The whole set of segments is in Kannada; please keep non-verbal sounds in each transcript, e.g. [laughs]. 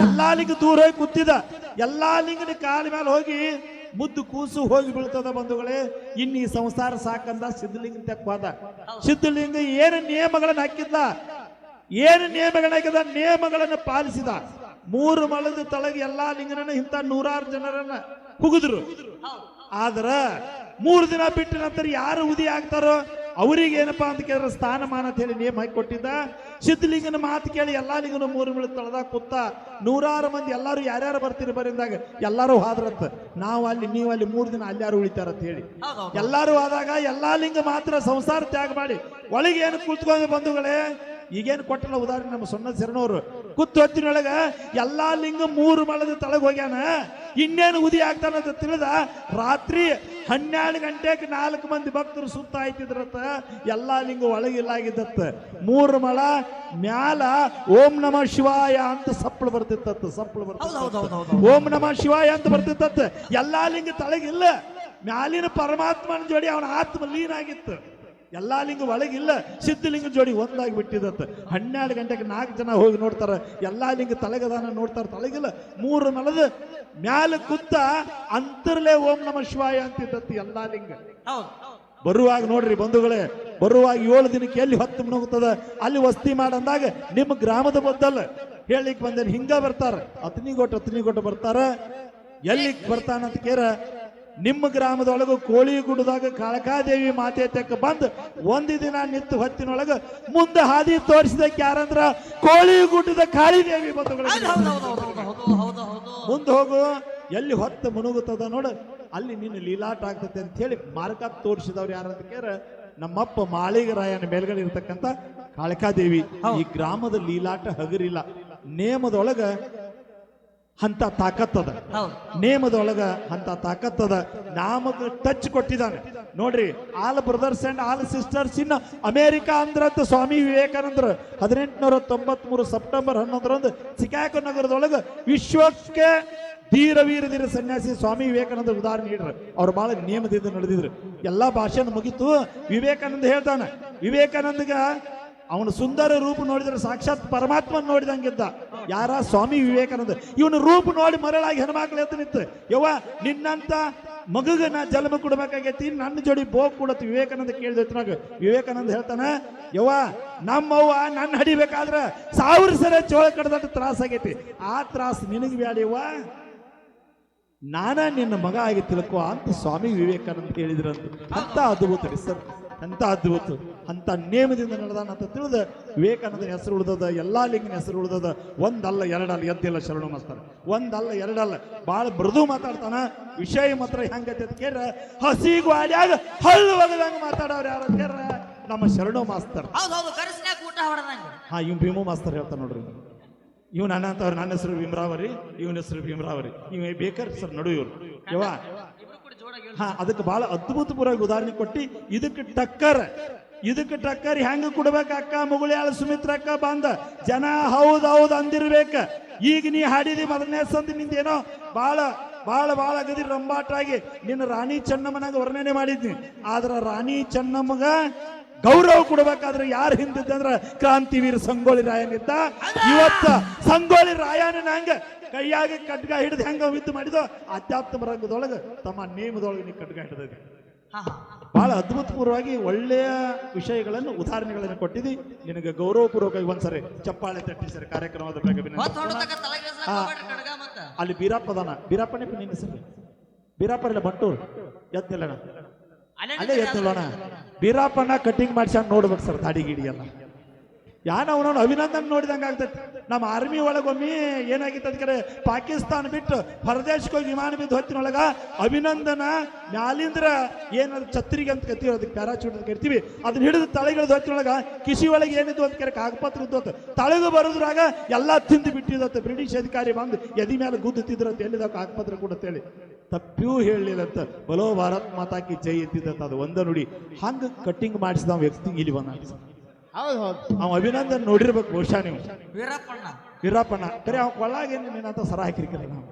ಎಲ್ಲಾ ಲಿಂಗ ದೂರ ಹೋಗಿ ಕೂತಿದ ಎಲ್ಲಾ ಲಿಂಗನ ಕಾಲ ಮೇಲೆ ಹೋಗಿ ಮುದ್ದು ಕೂಸು ಹೋಗಿ ಬೀಳ್ತದ ಬಂಧುಗಳೇ. ಇನ್ನು ಈ ಸಂಸಾರ ಸಾಕಂದ ಸಿದ್ಧಲಿಂಗ ತೆಕ್ಕೋದ ಸಿದ್ಧಲಿಂಗ ಏನು ನಿಯಮಗಳನ್ನ ಹಾಕಿದ್ದ? ಏನು ನಿಯಮಗಳನ್ನ ಹಾಕಿದ? ನಿಯಮಗಳನ್ನ ಪಾಲಿಸಿದ. ಮೂರು ಮಲದ ತಳಗ ಎಲ್ಲಾ ಲಿಂಗನನ್ನ ಇಂಥ ನೂರಾರು ಜನರನ್ನ ಹುಗಿದ್ರು. ಆದ್ರ ಮೂರು ದಿನ ಬಿಟ್ಟ ನಂತರ ಯಾರು ಉದಿ ಆಗ್ತಾರೋ? ಅವರಿಗೆ ಏನಪ್ಪಾ ಅಂತ ಕೇಳಿದ್ರೆ ಸ್ಥಾನಮಾನ ಅಂತ ಹೇಳಿ ನೇಮ ಹಾಕಿ ಕೊಟ್ಟಿದ್ದ ಸಿದ್ಧಲಿಂಗನ ಮಾತು ಕೇಳಿ ಎಲ್ಲಾ ಲಿಂಗನ ಮೂರು ಮಿಳಿ ತಳದಾಗ ಕೂತ ನೂರಾರು ಮಂದಿ ಎಲ್ಲಾರು ಯಾರ್ಯಾರು ಬರ್ತೀರಿ ಬರಿಂದಾಗ ಎಲ್ಲರೂ ಹಾದ್ರತ್ತ. ನಾವು ಅಲ್ಲಿ ನೀವು ಅಲ್ಲಿ ಮೂರು ದಿನ ಅಲ್ಲಾರು ಉಳಿತಾರಂತ ಹೇಳಿ. ಎಲ್ಲಾರು ಆದಾಗ ಎಲ್ಲಾ ಲಿಂಗ ಮಾತ್ರ ಸಂಸಾರ ತ್ಯಾಗ ಮಾಡಿ. ಒಳಗೆ ಏನು ಕುಳಿತುಕೊಂಡು ಬಂಧುಗಳೇ ಈಗೇನು ಕೊಟ್ಟಲ್ಲ ಉದಾಹರಣೆ ನಮ್ಮ ಸೊನ್ನ ಶರಣವರು ಕುತ್ತು ಹೊತ್ತಿನೊಳಗ ಎಲ್ಲಾ ಲಿಂಗ ಮೂರು ಮಳದ ತಳಗ ಹೋಗ್ಯಾನ. ಇನ್ನೇನು ಉದಿ ಆಗ್ತಾನಂತ ತಿಳಿದ ರಾತ್ರಿ ಹನ್ನೆರಡು ಗಂಟೆಗೆ ನಾಲ್ಕು ಮಂದಿ ಭಕ್ತರು ಸುತ್ತ ಆಯ್ತಿದ್ರತ್ತ ಎಲ್ಲಾ ಲಿಂಗ ಒಳಗಿಲ್ಲಾಗಿದ್ದತ್ತ ಮೂರು ಮಳ ಮ್ಯಾಲ ಓಂ ನಮ ಶಿವಾಯ ಅಂತ ಸಪ್ಪಳು ಬರ್ತಿತ್ತತ್ತ ಸಪ್ಪಳು ಬರ್ತಿತ್ತ ಓಂ ನಮ ಶಿವಾಯ ಅಂತ ಬರ್ತಿತ್ತತ್ತ. ಎಲ್ಲಾ ಲಿಂಗ ತಳಗಿಲ್ಲ ಮ್ಯಾಲಿನ ಪರಮಾತ್ಮನ ಜೋಡಿ ಅವನ ಆತ್ಮ ಲೀನ್ ಆಗಿತ್ತು ಎಲ್ಲಾ ಲಿಂಗ ಒಳಗಿಲ್ಲ ಸಿದ್ಧಲಿಂಗ ಜೋಡಿ ಒಂದಾಗಿ ಬಿಟ್ಟಿದತ್ತ ಹನ್ನೆರಡು ಗಂಟೆಗೆ ನಾಲ್ಕು ಜನ ಹೋಗಿ ನೋಡ್ತಾರೆ ಎಲ್ಲಾ ಲಿಂಗ ತಲೆಗದಾನ ನೋಡ್ತಾರೆ ತಲೆಗಿಲ್ಲ. ಮೂರು ಮಲದ ಮ್ಯಾಲ ಕುತ್ತ ಅಂತರ್ಲೆ ಓಂ ನಮ ಶಿವಾಯ ಅಂತಿದ್ದತ್ತು ಎಲ್ಲಾ ಲಿಂಗ. ಬರುವಾಗ ನೋಡ್ರಿ ಬಂಧುಗಳೇ ಬರುವಾಗ ಏಳು ದಿನಕ್ಕೆ ಎಲ್ಲಿ ಹೊತ್ತು ಮುಣುಗುತ್ತದ ಅಲ್ಲಿ ವಸ್ತಿ ಮಾಡಂದಾಗ ನಿಮ್ಮ ಗ್ರಾಮದ ಬದ್ದಲ್ಲ. ಹೇಳಿಕ್ ಬಂದೇನೆ ಹಿಂಗ ಬರ್ತಾರೆ. ಅತ್ನಿಗೊಟ್ಟು ಅತನಿಗೊಟ್ಟು ಬರ್ತಾರೆ. ಎಲ್ಲಿಗೆ ಬರ್ತಾನಂತ ಕೇರ ನಿಮ್ಮ ಗ್ರಾಮದೊಳಗ ಕೋಳಿ ಗುಡ್ಡದಾಗ ಕಾಳಕಾದೇವಿ ಮಾತೆ ತೆಕ್ಕ ಬಂದು ಒಂದು ದಿನ ನಿಂತು ಹೊತ್ತಿನೊಳಗ ಮುಂದೆ ಹಾದಿ ತೋರಿಸಿದಕ್ಕೆ ಯಾರಂದ್ರ ಕೋಳಿ ಗುಡ್ಡದ ಕಾಳಿದೇವಿ ಬಂಧುಗಳು. ಮುಂದೆ ಹೋಗು ಎಲ್ಲಿ ಹೊತ್ತು ಮುನುಗುತ್ತದ ನೋಡು. ಅಲ್ಲಿ ನಿನ್ನ ಲೀಲಾಟ ಆಗ್ತದೆ ಅಂತ ಹೇಳಿ ಮಾರ್ಕ ತೋರಿಸಿದವ್ರು ಯಾರಂತ ಕೇರ ನಮ್ಮಪ್ಪ ಮಾಳಿಗರಾಯನ ಮೇಲ್ಗಡೆ ಇರ್ತಕ್ಕಂಥ ಕಾಳಕಾದೇವಿ. ಈ ಗ್ರಾಮದ ಲೀಲಾಟ ಹಗರಿಲ್ಲ. ನೇಮದೊಳಗ ಅಂತ ತಾಕತ್ತದ ನೇಮದೊಳಗ ಅಂತ ತಾಕತ್ತದ ನಾಮಕ ಟಚ್ ಕೊಟ್ಟಿದ್ದಾನೆ. ನೋಡ್ರಿ all brothers and all sisters in America ಅಂದ್ರಂತ Swami ವಿವೇಕಾನಂದ್ರ ಹದಿನೆಂಟುನೂರ ತೊಂಬತ್ ಮೂರು ಸೆಪ್ಟೆಂಬರ್ ಹನ್ನೊಂದರಂದು ಚಿಕಾಗೋ ನಗರದೊಳಗ ವಿಶ್ವಕ್ಕೆ ಧೀರ ವೀರ ಧೀರ ಸನ್ಯಾಸಿ ಸ್ವಾಮಿ ವಿವೇಕಾನಂದ ಉದಾಹರಣೆ ನೀಡ್ರ. ಅವ್ರು ಬಹಳ ನಿಯಮದಿಂದ ನಡೆದಿದ್ರು. ಎಲ್ಲಾ ಭಾಷೆನ ಮುಗಿತು. ವಿವೇಕಾನಂದ ಹೇಳ್ತಾನೆ ವಿವೇಕಾನಂದಗ ಅವನ ಸುಂದರ ರೂಪ ನೋಡಿದ್ರೆ ಸಾಕ್ಷಾತ್ ಪರಮಾತ್ಮ ನೋಡಿದಂಗಿದ್ದ. ಯಾರ ಸ್ವಾಮಿ ವಿವೇಕಾನಂದ? ಇವನು ರೂಪ ನೋಡಿ ಮರಳಾಗಿ ಹೆಣ್ಮಕ್ಳು ಎದ್ದು ನಿಂತು, ಯವ್ವ, ನಿನ್ನಂತ ಮಗುಗ ನಾ ಜನ್ಮ ಕೊಡ್ಬೇಕಾಗೈತಿ, ನನ್ನ ಜೋಡಿ ಬೋಗ್ ಕೊಡತ್ ವಿವೇಕಾನಂದ ಕೇಳಿದ್ನಾಗ ವಿವೇಕಾನಂದ ಹೇಳ್ತಾನ, ಯವ್ವ, ನಮ್ಮವ್ವ ನನ್ನ ಹಡಿಬೇಕಾದ್ರ ಸಾವಿರ ಸಲ ಚೋಳ ಕಡ್ದಟ್ಟು ತ್ರಾಸ ಆಗೈತಿ. ಆ ತ್ರಾಸ ನಿನಗೆ ಬ್ಯಾಡಿವ್ವ ನಾನ ನಿನ್ನ ಮಗ ಆಗಿ ತಿಳ್ಕೋ ಅಂತ ಸ್ವಾಮಿ ವಿವೇಕಾನಂದ ಕೇಳಿದ್ರಂತ ಅಂತ ಅದ್ಭುತ ರೀ ಸರ್. ಅಂತ ಅದ್ಭುತ. ಅಂತ ನೇಮದಿಂದ ನಡೆದಾನ ಅಂತ ತಿಳಿದ ವಿವೇಕಾನಂದನ ಹೆಸರು ಉಳಿದದ ಎಲ್ಲಾ ಲಿಂಗನ ಹೆಸರು ಉಳಿದದ ಒಂದಲ್ಲ ಎರಡಲ್ಲ ಎದ್ದಿಲ್ಲ ಶರಣು ಮಾಸ್ತಾರ. ಒಂದಲ್ಲ ಎರಡಲ್ಲ. ಬಾಳ ಮೃದು ಮಾತಾಡ್ತಾನ. ವಿಷಯ ಮಾತ್ರ ಹೆಂಗೈತೆ ಕೇಳ್ರ ಹಸಿ ಗ್ವಾಡ್ಯಾಗ ಹಲ್ಲು ಒಗದಂಗ ಮಾತಾಡೋರು ಯಾರು ಕೇಳ್ರ ನಮ್ಮ ಶರಣು ಮಾಸ್ತರ್. ಊಟ ಹೊಡೆದಂಗ. ಹಾ ಇವ್ ಭೀಮು ಮಾಸ್ತರ್ ಹೇಳ್ತಾನೆ ನೋಡ್ರಿ. ಇವ್ ನನ್ನ ಅಂತವ್ರು ನನ್ನ ಹೆಸರು ಭೀಮರಾವರಿ ಇವನ ಹೆಸರು ಭೀಮರಾವರಿ. ಇವ್ ಬೇಕರ್ ಸರ್ ನಡು ಇವ್ರು. ಜೋಡಾಗಿ ಹಾ ಅದಕ್ಕೆ ಬಹಳ ಅದ್ಭುತಪೂರ್ವವಾಗಿ ಉದಾಹರಣೆ ಕೊಟ್ಟು ಇದಕ್ಕೆ ಟಕ್ಕರ್. ಇದಕ್ಕೆ ಟಕ್ಕರ್ ಹೆಂಗ ಕೊಡ್ಬೇಕ ಅಕ್ಕ? ಮುಗುಳಿಯಾಳ ಸುಮಿತ್ರ ಅಕ್ಕ ಬಂದ. ಜನ ಹೌದ್ ಹೌದ್ ಅಂದಿರ್ಬೇಕ. ಈಗ ನೀ ಹಾಡಿದಿ ಮೊದಲನೇ ಸಂದಿ ನಿಂದೇನೋ? ಬಾಳ ಬಾಳ ಬಾಳ ಗದಿ ರಂಬಾಟಾಗಿ ನಿನ್ನ ರಾಣಿ ಚೆನ್ನಮ್ಮನಾಗ ವರ್ಣನೆ ಮಾಡಿದ್ನಿ. ಆದ್ರ ರಾಣಿ ಚೆನ್ನಮ್ಮಗ ಗೌರವ ಕೊಡ್ಬೇಕಾದ್ರೆ ಯಾರು ಹಿಂದಿದ್ದಂದ್ರ ಕ್ರಾಂತಿವೀರ ಸಂಗೋಳಿ ರಾಯನಿದ್ದ. ಇವತ್ತ ಸಂಗೋಳಿ ರಾಯನ ಹಂಗ ಕೈಯಾಗ ಕಡ್ಗ ಹಿಡಿದು ಹೆಂಗ ವಿದ್ದು ಮಾಡಿದೋ? ಅಧ್ಯಾತ್ಮ ರಂಗದೊಳಗ ತಮ್ಮ ನೇಮದೊಳಗೆ ನೀ ಕಡ್ಗ ಹಿಡಿದಿದೆ ಬಹಳ ಅದ್ಭುತಪೂರ್ವವಾಗಿ ಒಳ್ಳೆಯ ವಿಷಯಗಳನ್ನು ಉದಾಹರಣೆಗಳನ್ನು ಕೊಟ್ಟಿದ್ದಿ ನಿನಗೆ ಗೌರವಪೂರ್ವಕವಾಗಿ ಒಂದ್ಸರಿ ಚಪ್ಪಾಳೆ ತಟ್ಟಿ ಸರ್ ಕಾರ್ಯಕ್ರಮದ ಬಗ್ಗೆ ಅಲ್ಲಿ ಬೀರಪ್ಪದಾನ ಬೀರಪ್ಪನೇ ನಿನ್ನ ಹೆಸರು ಬೀರಪ್ಪ ಇಲ್ಲ ಬಟ್ಟೂರು ಎತ್ತಿಲ್ಲಣ್ಣ ಅಲ್ಲೇ ಎತ್ತಿಲ್ಲಣ್ಣ ಎತ್ತಿಲ್ಲೋಣ ಬೀರಪ್ಪನ ಕಟಿಂಗ್ ಮಾಡ್ಸ್ಯಾನ ನೋಡ್ಬೇಕು ಸರ್ ದಾಡಿ ಗಿಡಿ ಎಲ್ಲ. ಯಾನ ಅವನವನು ಅಭಿನಂದನ್ ನೋಡಿದಂಗ ಆಗ್ತೈತಿ. ನಮ್ಮ ಆರ್ಮಿ ಒಳಗೊಮ್ಮೆ ಏನಾಗಿತ್ತು ಅದಕ್ಕೆ ಪಾಕಿಸ್ತಾನ ಬಿಟ್ಟು ಹೊರದೇಶಕ್ಕೆ ಹೋಗಿ ವಿಮಾನ ಬಿದ್ದು ಹೊತ್ತಿನೊಳಗ ಅಭಿನಂದನ, ಮ್ಯಾಲಿಂದ್ರ ಏನಾದ್ರು ಛತ್ರಿಗೆ ಅಂತ ಕತ್ತೀವಿ ಅದಕ್ಕೆ ಪ್ಯಾರಾಚೂಟ್ ಅಂತ ಕರಿತೀವಿ. ಅದನ್ನ ಹಿಡಿದು ತಲೆಗಿಳಿದು ಹೊತ್ತಿನೊಳಗ ಕಿಸಿ ಒಳಗೆ ಏನಿದ್ದು ಅಂತ ಕರೆ, ಕಾಗಪತ್ರ ಇದ್ದು ಅಂತ. ತಳಗ ಬರೋದ್ರಾಗ ಎಲ್ಲ ತಿಂದು ಬಿಟ್ಟಿದತ್ತ ಬ್ರಿಟಿಷ್ ಅಧಿಕಾರಿ ಬಂದು ಎದಿ ಮೇಲೆ ಗುದ್ದುತ್ತಿದ್ರಂತ ಹೇಳಿದ ಕಾಗಪತ್ರ ಕೂಡ ಹೇಳಿ. ತಪ್ಪಿಯೂ ಹೇಳಲಿಲ್ಲಂತ ಬಲೋ ಭಾರತ್ ಮಾತಾಕಿ ಜೈ ಎತ್ತಿದ್ದಂತ ಅದು ಒಂದ ನುಡಿ. ಹಂಗ ಕಟ್ಟಿಂಗ್ ಮಾಡಿಸಿದ ವ್ಯಕ್ತಿ ಇಲ್ಲಿ ಬಂದ. ಹೌದು ಹೌದು. ಅವ ಅಭಿನಂದನ್ ನೋಡಿರ್ಬೇಕು ಬಹುಶಃ ನೀವು. ವೀರಪ್ಪಣ್ಣ. ವೀರಪ್ಪಣ್ಣ. ಕರೆ ಅವ ಕೊಳ್ಳಾಗೇನು ನಿನ್ನಂತ ಸರ ಹಾಕಿರ್ಕಲ್ಲ ನಾವು.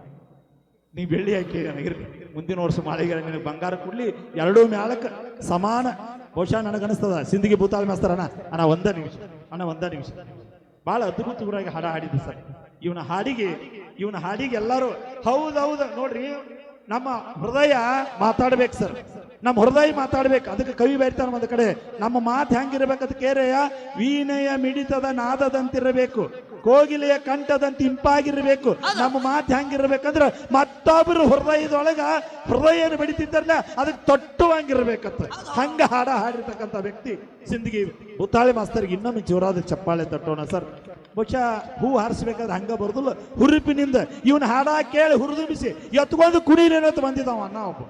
ನೀ ಬೆಳ್ಳಿ ಹಾಕಿ ನನಗಿರ್ಲಿ. ಮುಂದಿನ ವರ್ಷ ಮಾಳಿಗೆ ನಿನಗೆ ಬಂಗಾರ ಕೊಡ್ಲಿ. ಎರಡೂ ಮ್ಯಾಲಕ್ಕೆ ಸಮಾನ. ಬಹುಶಃ ನನಗನ್ನಿಸ್ತದ. ಸಿಂದಿಗೆ ಭೂತಾಳ ಮೇಸ್ತಾರ ಅಣ್ಣ. ಅಣ್ಣ ಒಂದ ನಿಮಿಷ. ಅಣ್ಣ ಒಂದ ನಿಮಿಷ. ಭಾಳ ಅದ್ಭುತವಾಗಿ ಹಾಡ ಹಾಡಿದ್ದು ಸರ್. ಇವನ ಹಾಡಿಗೆ ಇವನ ಹಾಡಿಗೆ ಎಲ್ಲರೂ ಹೌದೌದು ನೋಡ್ರಿ. ನಮ್ಮ ಹೃದಯ ಮಾತಾಡ್ಬೇಕು ಸರ್. ನಮ್ಮ ಹೃದಯ ಮಾತಾಡ್ಬೇಕು. ಅದಕ್ಕೆ ಕವಿ ಬರೀತಾನ ಒಂದು ಕಡೆ. ನಮ್ಮ ಮಾತು ಹೆಂಗಿರ್ಬೇಕಂತ ಕೇರೆಯ ವೀಣೆಯ ಮಿಡಿತದ ನಾದದಂತಿರಬೇಕು. ಕೋಗಿಲೆಯ ಕಂಠದಂತೆ ಇಂಪಾಗಿರ್ಬೇಕು. ನಮ್ಮ ಮಾತು ಹೆಂಗಿರ್ಬೇಕಂದ್ರ ಮತ್ತೊಬ್ಬರು ಹೃದಯದೊಳಗ ಹೃದಯ ಏನು ಬಡಿತಿದ್ದಾರಲ್ಲ ಅದಕ್ಕೆ ತೊಟ್ಟುವಂಗಿರ್ಬೇಕಂತ ಹಂಗ ಹಾಡ ಹಾಡಿರ್ತಕ್ಕಂಥ ವ್ಯಕ್ತಿ, ಸಿಂದಗಿ ಬುತ್ತಾಳಿ ಮಾಸ್ತರ್ಗೆ ಇನ್ನೊಮ್ಮೆ ಜೋರಾದ ಚಪ್ಪಾಳೆ ತಟ್ಟೋಣ ಸರ್. ಬಹುಶಃ ಹೂ ಹಾರಿಸ್ಬೇಕಾದ್ರೆ ಹಂಗ ಬರುದಿಲ್ಲ. ಹುರುಪಿನಿಂದ ಇವನ್ ಹಾಡ ಕೇಳಿ ಹುರಿದುಂಬಿಸಿ ಎತ್ಕೊಂಡು ಕುಣಿರೇನಂತ ಬಂದಿದ್ದಾವ ಅನ್ನ ಒಬ್ಬ.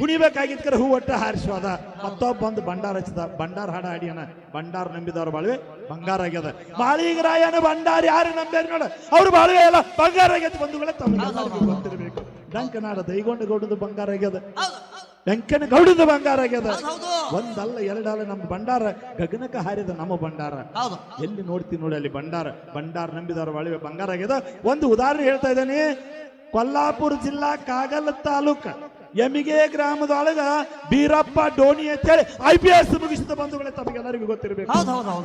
ಕುಣಿಬೇಕಾಗಿದ್ಕರೆ ಹೂ ಒಟ್ಟ ಹಾರಿಸೋದ ಮತ್ತೊಬ್ಬ ಬಂದು ಭಂಡಾರ ಹಚ್ಚದ. ಭಂಡಾರ ಹಾಡ ಹಾಡಿಯನ ಭಂಡಾರ ನಂಬಿದವ್ರ ಬಾಳ್ವೆ ಬಂಗಾರ ಆಗ್ಯದ. ಮಾಳಿಗರಾಯನ ಭಂಡಾರ ಯಾರು ನಂಬ್ಯಾರ ನೋಡ. ಅವ್ರು ಬಾಳ್ವೆ ಎಲ್ಲ ಬಂಗಾರ ಆಗ್ಯದ. ಬಂಧುಗಳೇ ತಮಗೆಲ್ಲರಿಗೂ ಗೊತ್ತಿರಬೇಕು. ಡಂಕನಾಡ ದೈಗೊಂಡ ಗೌಡದ ಬಂಗಾರ ಆಗ್ಯದ. ವೆಂಕನ ಗೌಡದ ಬಂಗಾರ ಆಗ್ಯದ. ಒಂದಲ್ಲ ಎರಡಲ್ಲ ನಮ್ಮ ಭಂಡಾರ ಗಗನಕ್ಕೆ ಹಾರಿದ ನಮ್ಮ ಭಂಡಾರ. ಹೌದು. ಎಲ್ಲಿ ನೋಡ್ತೀನಿ ನೋಡಿ ಅಲ್ಲಿ ಭಂಡಾರ. ಭಂಡಾರ ನಂಬಿದವರ ಒಳವೆ ಬಂಗಾರ ಆಗ್ಯದ. ಒಂದು ಉದಾಹರಣೆ ಹೇಳ್ತಾ ಇದ್ದೇನೆ. ಕೊಲ್ಲಾಪುರ ಜಿಲ್ಲಾ ಕಾಗಲ್ ತಾಲೂಕ್ ಎಮಿಗೆ ಗ್ರಾಮದೊಳಗ ಬೀರಪ್ಪ ಡೋಣಿ ಅಂತೇಳಿ ಐ ಪಿ ಎಸ್ ಮುಗಿಸಿದ ಬಂಧುಗಳೇ ತಮಗೆಲ್ಲರಿಗೂ ಗೊತ್ತಿರಬೇಕು.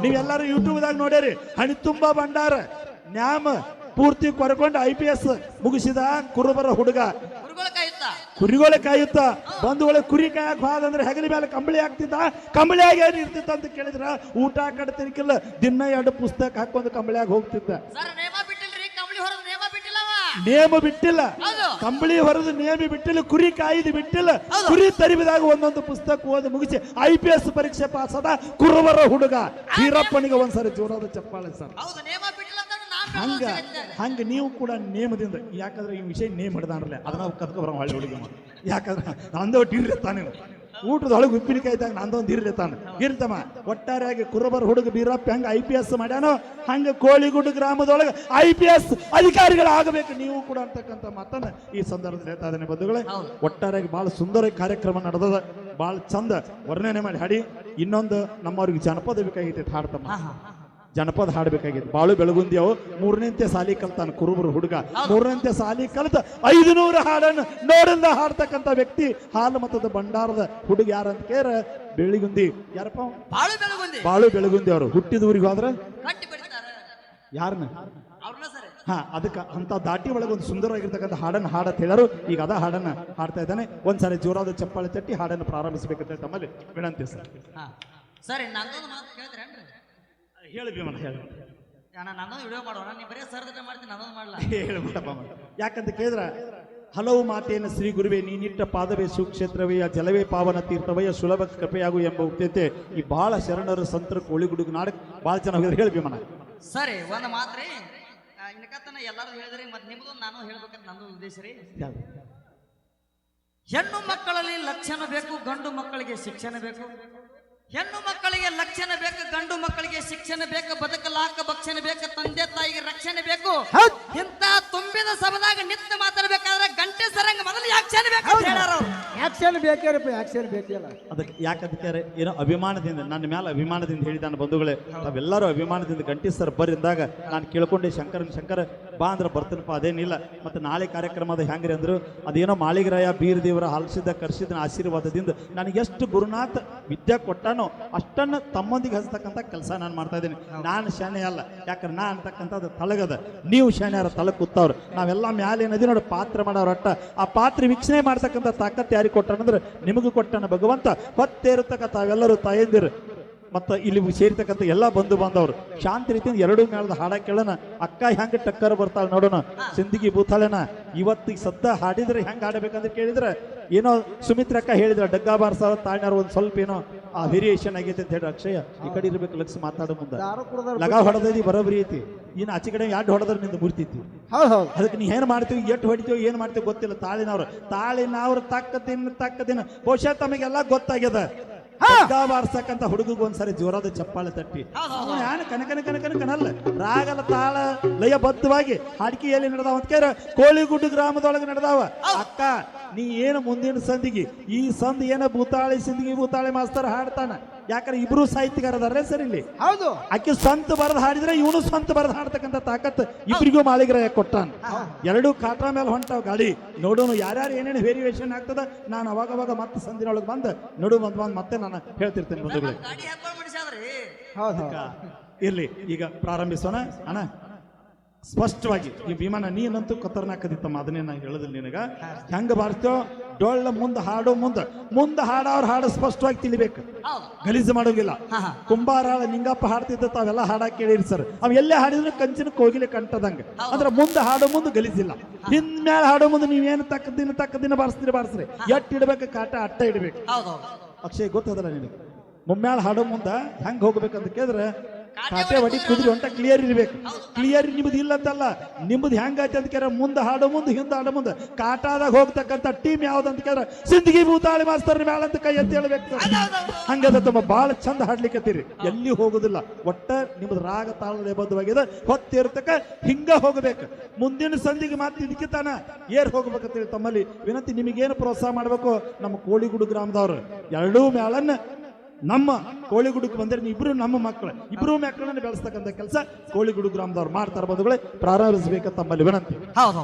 ನೀವೆಲ್ಲರೂ ಯೂಟ್ಯೂಬ್ದಾಗ ನೋಡ್ಯಾರಿ ಹಣಿ ತುಂಬಾ ಭಂಡಾರ ನ್ಯಾಮ ಪೂರ್ತಿ ಕೊರಕೊಂಡು ಐ ಪಿ ಎಸ್ ಮುಗಿಸಿದ ಕುರುಬರ ಹುಡುಗ ಕುರಿಗಳೇ ಕಾಯುತ್ತ? ಬಂಧುಗಳೇ ಕುರಿ ಕಾಯಕ್ ಹೋದಂದ್ರೆ ಹೆಗಲಿ ಮೇಲೆ ಕಂಬಳಿ ಆಗ್ತಿದ್ದ ಕಂಬಳಿಯಾಗಿ ಏನು ಇರ್ತಿತ್ತ ಅಂತ ಕೇಳಿದ್ರ? ಊಟ ಕಡ್ತಿರ್ಕಿಲ್ಲ ದಿನ ಎರಡು ಪುಸ್ತಕ ಹಾಕೊಂಡು ಕಂಬಳಿಯಾಗ ಹೋಗ್ತಿದ್ದ. ನೇಮ ನೇಮ ನೇಮ ಬಿಟ್ಟಿಲ್ಲ. ಕಂಬಳಿ ಹೊರದು ನೇಮಿ ಬಿಟ್ಟಿಲ್ಲ ಕುರಿ ಕಾಯ್ದು ಬಿಟ್ಟಿಲ್ಲ. ಕುರಿ ತರಿಬಿದಾಗ ಒಂದೊಂದು ಪುಸ್ತಕ ಓದಿ ಮುಗಿಸಿ ಐ ಪಿ ಎಸ್ ಪರೀಕ್ಷೆ ಪಾಸ್ ಕುರುವರ ಹುಡುಗ ವೀರಪ್ಪನಿಗೆ ಒಂದ್ಸರಿ ಜೋರಾದ ಚಪ್ಪಾಳೆ ಸರ್. ಹಂಗ ಹಂಗ ನೀವು ಕೂಡ ನೇಮದಿಂದ ಯಾಕಂದ್ರೆ ಈ ವಿಷಯ ನೇಮ್ ಹಿಡ್ದಾನ್ರಲ್ಲ ಅದನ್ನ ಕತ್ಕೊ ಬರೋ ಹಳ್ಳಿ ಹುಡುಗಿ ಯಾಕಂದ್ರೆ ನಂದೋ ಒಟ್ಟು ಇರ್ತಾನೆ ಊಟದೊಳಗೆ ಉಪ್ಪಿನಕಾಯಿ ಇದ್ದಾಗ ನಂದೊಂದು ಇರ್ಲಿತಾನ ಇರ್ತಮ್ಮ ಒಟ್ಟಾರೆಯಾಗಿ ಕುರುಬರ ಹುಡುಗ ಬೀರಪ್ಪ ಹೆಂಗ ಐ ಪಿ ಎಸ್ ಮಾಡ್ಯಾನೋ ಹಂಗ ಕೋಳಿಗುಡ್ಡ ಗ್ರಾಮದೊಳಗೆ ಐ ಪಿ ಎಸ್ ಅಧಿಕಾರಿಗಳಾಗಬೇಕು ನೀವು ಕೂಡ ಅಂತಕ್ಕಂಥ ಮಾತನ್ನ ಈ ಸಂದರ್ಭದಲ್ಲಿ ಹೇಳ್ತಾ ಇದ್ದೇನೆ ಬಂಧುಗಳೇ. ಒಟ್ಟಾರೆಯಾಗಿ ಬಹಳ ಸುಂದರ ಕಾರ್ಯಕ್ರಮ ನಡೆದದ ಬಹಳ ಚಂದ ವರ್ಣನೆ ಮಾಡಿ ಹಾಡಿ. ಇನ್ನೊಂದು ನಮ್ಮವ್ರಿಗೆ ಜನಪದ ಬೇಕಾಗಿತ್ತು ಹಾಡ್ತಮ್ಮ. ಜನಪದ ಹಾಡಬೇಕಾಗಿತ್ತು. ಬಾಳು ಬೆಳಗುಂದಿ ಅವು ಮೂರನೇಂತೆ ಸಾಲಿ ಕಲ್ತಾನ ಕುರುಬರು ಹುಡುಗ. ಮೂರನೇಂತೆ ಸಾಲಿ ಕಲ್ತ ಐದು ನೂರು ಹಾಡನ್ನು ನೋಡಿಂದ ಹಾಡ್ತಕ್ಕಂಥ ವ್ಯಕ್ತಿ. ಹಾಲು ಮತದ ಭಂಡಾರದ ಹುಡುಗ ಯಾರಂತ ಕೇರ? ಬೆಳಿಗುಂದಿ ಯಾರಪ್ಪ ಬಾಳು ಬೆಳಗುಂದಿ. ಬಾಳು ಬೆಳಗುಂದಿ ಅವರು. ಹುಟ್ಟಿದ ಊರಿಗೆ ಹೋದ್ರ? ಯಾರನ್ನ ಹಾ ಅದಕ್ಕೆ ಅಂತ ದಾಟಿ ಒಳಗೆ ಒಂದು ಸುಂದರವಾಗಿರ್ತಕ್ಕಂಥ ಹಾಡನ್ನು ಹಾಡತ್ ಹೇಳರು. ಈಗ ಅದ ಹಾಡನ್ನ ಹಾಡ್ತಾ ಇದ್ದಾನೆ. ಒಂದ್ಸಾರಿ ಜೋರಾದ ಚಪ್ಪಾಳೆ ತಟ್ಟಿ ಹಾಡನ್ನು ಪ್ರಾರಂಭಿಸಬೇಕಂತ ತಮ್ಮಲ್ಲಿ ವಿನಂತಿ ಸರ್. ಸರಿ ನಂದೊಂದು ಮಾತು ಕೇಳಿದ್ರೇನ್ರಿ? ಹೇಳಿ ಭೀಮಣ್ಣ ಹೇಳಿ. ನಾನು ನನ್ನೊಂದು ವಿಡಿಯೋ ಮಾಡೋಣ ನೀ ಬರೀ ಸರ್ದನೆ ಮಾಡ್ತೀನಿ ನನ್ನೊಂದು ಮಾಡಲ್ಲ [laughs] ಹೇಳ್ಬಿಟ್ಟಪ್ಪ ಬಿಡಪ್ಪ ಯಾಕಂತ ಕೇಳಿದ್ರ ಹಲವು ಮಾತೇನ ಶ್ರೀ ಗುರುವೇ ನೀನಿಟ್ಟ ಪಾದವೇ ಸುಕ್ಷೇತ್ರವೇ ಜಲವೇ ಪಾವನ ತೀರ್ಥವಯ ಸುಲಭ ಕೃಪೆಯಾಗು ಎಂಬ ಉಕ್ತೈತೆ ಈ ಬಹಳ ಶರಣರು ಸಂತರು ಕೋಳಿಗುಡುಗ ನಾಡಕ್ ಬಹಳ ಹೋಗಿದ್ರೆ. ಹೇಳಿ ಭೀಮಣ್ಣ. ಸರಿ ಒಂದು ಮಾತ್ರಿ ಇನ್ಕತ್ತನ ಎಲ್ಲರೂ ಹೇಳಿದ್ರಿ ಮತ್ತೆ ನಿಮ್ದು ನಾನು ಹೇಳ್ಬೇಕಂತ ನಂದು ಉದ್ದೇಶ ರೀ. ಹೆಣ್ಣು ಮಕ್ಕಳಲ್ಲಿ ಲಕ್ಷಣ ಬೇಕು ಗಂಡು ಮಕ್ಕಳಿಗೆ ಶಿಕ್ಷಣ ಬೇಕು. ಹೆಣ್ಣು ಮಕ್ಕಳಿಗೆ ಲಕ್ಷಣ ಬೇಕು ಗಂಡು ಮಕ್ಕಳಿಗೆ ಶಿಕ್ಷಣ ಬೇಕು ಬದುಕಲಾಕ ಭಕ್ಷಣ ಬೇಕು ತಂದೆ ತಾಯಿಗೆ ರಕ್ಷಣೆ ಬೇಕು. ಇಂತ ತುಂಬಿದ ಸಭದಾಗ ನಿತ್ಯ ಮಾತಾಡ್ಬೇಕಾದ್ರೆ ಗಂಟೆ ಸರಂಗ ಮೊದಲು ಯಾಕೆ ಬೇಕು? ಅಂತ ಬೇಕೇ ರೀ, ಆಕ್ಷನ್ ಆಕ್ಷನ್ ಬೇಕಿಲ್ಲ ಅದಕ್ಕೆ ಯಾಕಂತ ಕೇಳಿ ಏನೋ ಅಭಿಮಾನದಿಂದ, ನನ್ನ ಮೇಲೆ ಅಭಿಮಾನದಿಂದ ಹೇಳಿದ ಹೇಳಿದಾನ ಬಂಧುಗಳೇ. ತಾವೆಲ್ಲರೂ ಅಭಿಮಾನದಿಂದ ಗಂಟಿ ಸರ್ ಬರಿಂದಾಗ ನಾನು ಕೇಳ್ಕೊಂಡೆ, ಶಂಕರನ್, ಶಂಕರ, ಬಾ ಅಂದ್ರೆ ಬರ್ತೀನಪ್ಪ, ಅದೇನಿಲ್ಲ. ಮತ್ತು ನಾಳೆ ಕಾರ್ಯಕ್ರಮದ ಹೆಂಗ್ರಿ ಅಂದರು, ಅದೇನೋ ಮಾಳಿಗರಾಯ, ಬೀರದೇವರ ಹಲಸಿದ ಕರ್ಸಿದ ಆಶೀರ್ವಾದದಿಂದ ನನಗೆ ಎಷ್ಟು ಗುರುನಾಥ ವಿದ್ಯೆ ಕೊಟ್ಟಾನೋ ಅಷ್ಟನ್ನು ತಮ್ಮೊಂದಿಗೆ ಹಚ್ಚತಕ್ಕಂಥ ಕೆಲಸ ನಾನು ಮಾಡ್ತಾ ಇದ್ದೀನಿ. ನಾನು ಶಾನೆ ಅಲ್ಲ. ಯಾಕಂದ್ರೆ ನಾ ಅಂತಕ್ಕಂಥದ್ದು ತಳಗದ. ನೀವು ಶಾನ್ಯಾರ ತಲೆ ಕೂತವ್ರು. ನಾವೆಲ್ಲ ಮ್ಯಾಲೆ ಏನದಿ ನೋಡಿ, ಪಾತ್ರ ಮಾಡೋರು ಅಟ್ಟ ಆ ಪಾತ್ರ ವೀಕ್ಷಣೆ ಮಾಡ್ತಕ್ಕಂಥ ತಾಕತ್ ಯಾರಿಗೆ ಕೊಟ್ಟಾನಂದ್ರೆ ನಿಮಗೂ ಕೊಟ್ಟನ ಭಗವಂತ. ಹೊತ್ತೇರತಕ್ಕ ತಾವೆಲ್ಲರೂ ತಾಯಂದಿರು. ಮತ್ತು ಇಲ್ಲಿ ಸೇರ್ತಕ್ಕಂಥ ಎಲ್ಲ ಬಂಧು ಬಾಂಧವರು. ಶಾಂತಿ ರೀತಿಯಿಂದ ಎರಡು ಮೇಳದ ಹಾಡ ಕೇಳೋಣ. ಅಕ್ಕ ಹೆಂಗೆ ಟಕ್ಕರ್ ಬರ್ತಾಳೆ ನೋಡೋಣ. ಸಿಂದಗಿ ಬೂತಾಳೆನ ಇವತ್ತಿಗೆ ಸದ್ದ ಹಾಡಿದ್ರೆ ಹೆಂಗೆ ಹಾಡಬೇಕಂತ ಕೇಳಿದ್ರೆ ಏನೋ ಸುಮಿತ್ರಕ್ಕ ಹೇಳಿದ್ರು ಡಗ್ಗಾ ಬಾರ್ಸಾವ ತಾಳ್ನಾರ ಒಂದು ಸ್ವಲ್ಪ ಏನೋ ಆ ವೇರಿಯೇಷನ್ ಆಗೈತೆ ಅಂತ ಹೇಳಿ ಅಕ್ಷಯ. ಈ ಕಡೆ ಇರ್ಬೇಕು ಲಕ್ಷ ಮಾತಾಡೋ ಮುಂದೆ. ಲಗ ಹೊಡೆದಿ ಬರೋಬ್ರಿ ಐತಿ. ಇನ್ನು ಆಚೆ ಕಡೆ ಎರಡು ಹೊಡೆದ್ರೆ ನಿಂದು ಮುರ್ತಿತ್ತು ಅದಕ್ಕೆ ನೀ ಏನು ಮಾಡ್ತೀವಿ ಎಷ್ಟು ಹೊಡಿತೀವಿ ಏನು ಮಾಡ್ತೀವಿ ಗೊತ್ತಿಲ್ಲ. ತಾಳಿನವ್ರು. ತಾಳಿನವ್ರು ತಕ್ಕ ದಿನ ತಕ್ಕ ದಿನ. ಬಹುಶಃ ತಮಗೆಲ್ಲ ಗೊತ್ತಾಗ್ಯದ. ಬಾರ್ಸಕ್ಕಂತ ಹುಡುಗಿಗೆ ಒಂದ್ಸರಿ ಜೋರಾದ ಚಪ್ಪಾಳೆ ತಟ್ಟಿ. ಯಾನು ಕನಕನ ಕನಕನ ಕನಲ್ಲ? ರಾಗಲ ತಾಳ ಲಯಬದ್ಧವಾಗಿ ಅಡಿಕೆಯಲ್ಲಿ ನಡೆದಾವ ಅಂತ ಕೇಳ ಕೋಳಿಗುಡ್ಡು ಗ್ರಾಮದೊಳಗೆ ನಡೆದಾವ. ಅಕ್ಕ ನೀ ಏನು ಮುಂದಿನ ಸಂದಿಗೆ ಈ ಸಂದ್ ಏನ ಭೂತಾಳಿ ಸಿಂದಿಗೆ ಭೂತಾಳಿ ಮಾಸ್ತರ್ ಹಾಡ್ತಾನ? ಯಾಕಂದ್ರೆ ಇಬ್ರು ಸಾಹಿತ್ಯಗಾರದಾರೆ ಸರ್ ಇಲ್ಲಿ. ಹೌದು. ಆಕೆ ಸ್ವಂತ ಬರೆದು ಹಾಡಿದ್ರೆ ಇವನು ಸ್ವಂತ ಬರೆದು ಹಾಡ್ತಕ್ಕಂಥ ತಾಕತ್ ಇಬ್ಬರಿಗೂ ಮಾಳಿಗರಾಯ ಕೊಟ್ಟಾನ. ಎರಡು ಕಾಟ್ರ ಮೇಲೆ ಹೊಂಟಾವ್ ಗಾಡಿ. ನೋಡೋನು ಯಾರ್ಯಾರು ಏನೇನು ವೇರಿಯೇಷನ್ ಆಗ್ತದ ನಾನು ಅವಾಗ ಅವಾಗ ಮತ್ತೆ ಸಂದಿನೊಳಗೆ ಬಂದು ನೋಡು ಬಂದ್ ಬಂದು ಮತ್ತೆ ನಾನು ಹೇಳ್ತಿರ್ತೇನೆ ಬಂಧುಗಳು. ಹೌದು. ಇರ್ಲಿ ಈಗ ಪ್ರಾರಂಭಿಸೋಣ. ಅಣ್ಣ ಸ್ಪಷ್ಟವಾಗಿ ಈ ವಿಮಾನ ನೀನಂತೂ ಖತರ್ನಾಕದಿತ್ತಮ್ಮ ಅದನ್ನೇ ನಾನು ಹೇಳದಿಲ್ಲ ನಿನಗ. ಹೆಂಗ ಬಾರಿಸ್ತೇವ ಡೊಳ್ಳ ಮುಂದೆ ಹಾಡೋ ಮುಂದೆ. ಮುಂದೆ ಹಾಡೋರು ಹಾಡು ಸ್ಪಷ್ಟವಾಗಿ ತಿಳಿಬೇಕು. ಗಲೀಜು ಮಾಡೋಂಗಿಲ್ಲ. ಕುಂಬಾರಾಳ ನಿಂಗಪ್ಪ ಹಾಡ್ತಿದ್ದ ತಾವೆಲ್ಲ ಹಾಡ ಕೇಳಿರಿ ಸರ್. ಅವ್ ಎಲ್ಲೇ ಹಾಡಿದ್ರು ಕಂಚಿನ ಕೋಗಿಲೆ ಕಂಟದಂಗ ಅಂದ್ರೆ ಮುಂದೆ ಹಾಡೋ ಮುಂದೆ ಗಲೀಜಿಲ್ಲ. ಹಿಂದ್ಮೇಲೆ ಮ್ಯಾಲ ಹಾಡೋ ಮುಂದೆ ನೀವೇನು ತಕ್ಕ ದಿನ ತಕ್ಕ ದಿನ ಬಾರಿಸ್ತೀರಿ ಬಾರಿಸ್ರಿ. ಎಟ್ ಇಡ್ಬೇಕು ಕಾಟ ಅಟ್ಟ ಇಡ್ಬೇಕು. ಅಕ್ಷಯ್ ಗೊತ್ತದಲ್ಲ ನಿನಗೆ? ಮುಮ್ಮ್ಯಾಳ ಹಾಡೋ ಮುಂದ ಹೆಂಗ್ ಹೋಗ್ಬೇಕಂತ ಕೇಳಿದ್ರೆ ಕಾಟೆ ಹೊಡಿ ಕುದ್ರಿ ಅಂತ ಕ್ಲಿಯರ್ ಇರ್ಬೇಕು. ಕ್ಲಿಯರ್ ನಿಮ್ದು ಇಲ್ಲ ಅಂತಲ್ಲ ನಿಮ್ದು ಹೆಂಗ್ ಐತೆ ಅಂತ ಕೇರ ಮುಂದೆ ಹಾಡು ಮುಂದೆ ಹಿಂದೆ ಹಾಡೋ ಮುಂದೆ. ಕಾಟಾದಾಗ ಹೋಗ್ತಕ್ಕಂಥ ಟೀಮ್ ಯಾವ್ದು ಅಂತ ಕೇಳಿದ್ರೆ ಸಿಂದಗಿ ಭೂತಾಳಿ ಮಾಸ್ತರ್ ಮ್ಯಾಲ ಅಂತ ಕೈ ಎತ್ತಿ ಹೇಳ್ಬೇಕು ಹಂಗದ ತಮ್ಮ ಭಾಳ ಚಂದ ಹಾಡ್ಲಿಕ್ಕತ್ತೀರಿ ಎಲ್ಲಿ ಹೋಗುದಿಲ್ಲ ಒಟ್ಟ ನಿಮ್ದು ರಾಗ ತಾಳ ಬದ್ಧವಾಗಿದೆ ಹೊತ್ತಿರ್ತಕ್ಕ ಹಿಂಗ ಹೋಗ್ಬೇಕು. ಮುಂದಿನ ಸಂಧಿಗೆ ಮಾತು ಇದಕ್ಕಿತಾನ ಏರ್ ಹೋಗ್ಬೇಕಂತೇಳಿ ತಮ್ಮಲ್ಲಿ ವಿನಂತಿ ನಿಮಗೇನು ಪ್ರೋತ್ಸಾಹ ಮಾಡಬೇಕು? ನಮ್ಮ ಕೋಳಿಗುಡು ಗ್ರಾಮದವ್ರು ಎರಡೂ ಮ್ಯಾಲನ್ನ ನಮ್ಮ ಕೋಳಿಗುಡಕ್ಕೆ ಬಂದರೆ ಇಬ್ರು ನಮ್ಮ ಮಕ್ಕಳು, ಇಬ್ರು ಮಕ್ಕಳನ್ನ ಬೆಳೆಸ್ತಕ್ಕಂಥ ಕೆಲಸ ಕೋಳಿಗುಡು ಗ್ರಾಮದವ್ರು ಮಾಡ್ತಾರೆ ಬಂಧುಗಳೇ ಪ್ರಾರಂಭಿಸಬೇಕಂತ ತಮ್ಮಲ್ಲಿ ವಿನಂತಿ ಹೌದು.